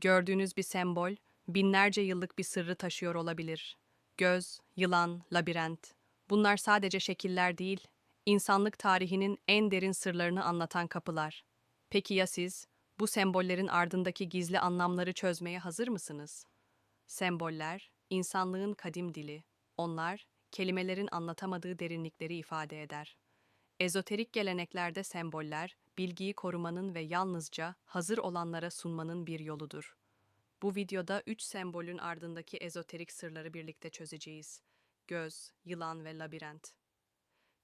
Gördüğünüz bir sembol, binlerce yıllık bir sırrı taşıyor olabilir. Göz, yılan, labirent. Bunlar sadece şekiller değil, insanlık tarihinin en derin sırlarını anlatan kapılar. Peki ya siz, bu sembollerin ardındaki gizli anlamları çözmeye hazır mısınız? Semboller, insanlığın kadim dili. Onlar, kelimelerin anlatamadığı derinlikleri ifade eder. Ezoterik geleneklerde semboller, bilgiyi korumanın ve yalnızca hazır olanlara sunmanın bir yoludur. Bu videoda üç sembolün ardındaki ezoterik sırları birlikte çözeceğiz. Göz, yılan ve labirent.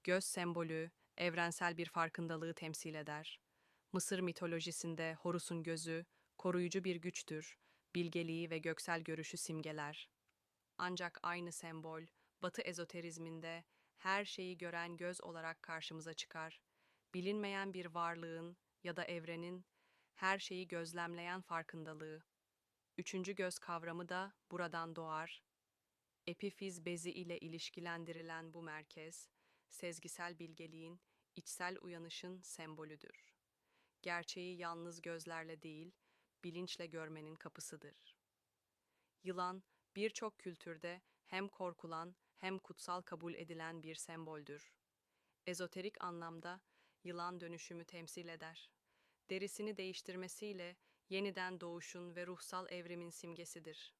Göz sembolü, evrensel bir farkındalığı temsil eder. Mısır mitolojisinde Horus'un gözü, koruyucu bir güçtür, bilgeliği ve göksel görüşü simgeler. Ancak aynı sembol, Batı ezoterizminde her şeyi gören göz olarak karşımıza çıkar. Bilinmeyen bir varlığın ya da evrenin her şeyi gözlemleyen farkındalığı. Üçüncü göz kavramı da buradan doğar. Epifiz bezi ile ilişkilendirilen bu merkez, sezgisel bilgeliğin, içsel uyanışın sembolüdür. Gerçeği yalnız gözlerle değil, bilinçle görmenin kapısıdır. Yılan, birçok kültürde hem korkulan hem kutsal kabul edilen bir semboldür. Ezoterik anlamda yılan dönüşümü temsil eder. Derisini değiştirmesiyle yeniden doğuşun ve ruhsal evrimin simgesidir.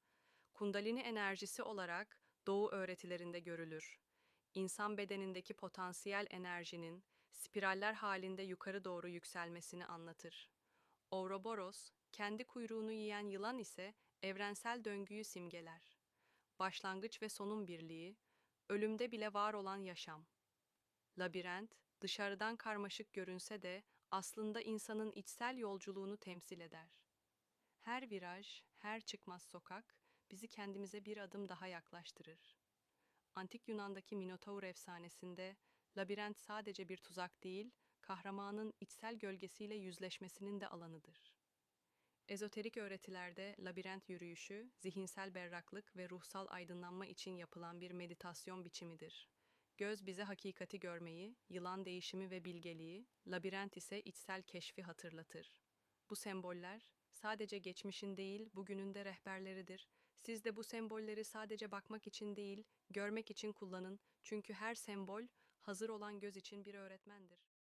Kundalini enerjisi olarak doğu öğretilerinde görülür. İnsan bedenindeki potansiyel enerjinin spiraller halinde yukarı doğru yükselmesini anlatır. Ouroboros, kendi kuyruğunu yiyen yılan ise evrensel döngüyü simgeler. Başlangıç ve sonun birliği, ölümde bile var olan yaşam. Labirent, dışarıdan karmaşık görünse de aslında insanın içsel yolculuğunu temsil eder. Her viraj, her çıkmaz sokak bizi kendimize bir adım daha yaklaştırır. Antik Yunan'daki Minotaur efsanesinde labirent sadece bir tuzak değil, kahramanın içsel gölgesiyle yüzleşmesinin de alanıdır. Ezoterik öğretilerde labirent yürüyüşü, zihinsel berraklık ve ruhsal aydınlanma için yapılan bir meditasyon biçimidir. Göz bize hakikati görmeyi, yılan değişimi ve bilgeliği, labirent ise içsel keşfi hatırlatır. Bu semboller sadece geçmişin değil, bugünün de rehberleridir. Siz de bu sembolleri sadece bakmak için değil, görmek için kullanın. Çünkü her sembol hazır olan göz için bir öğretmendir.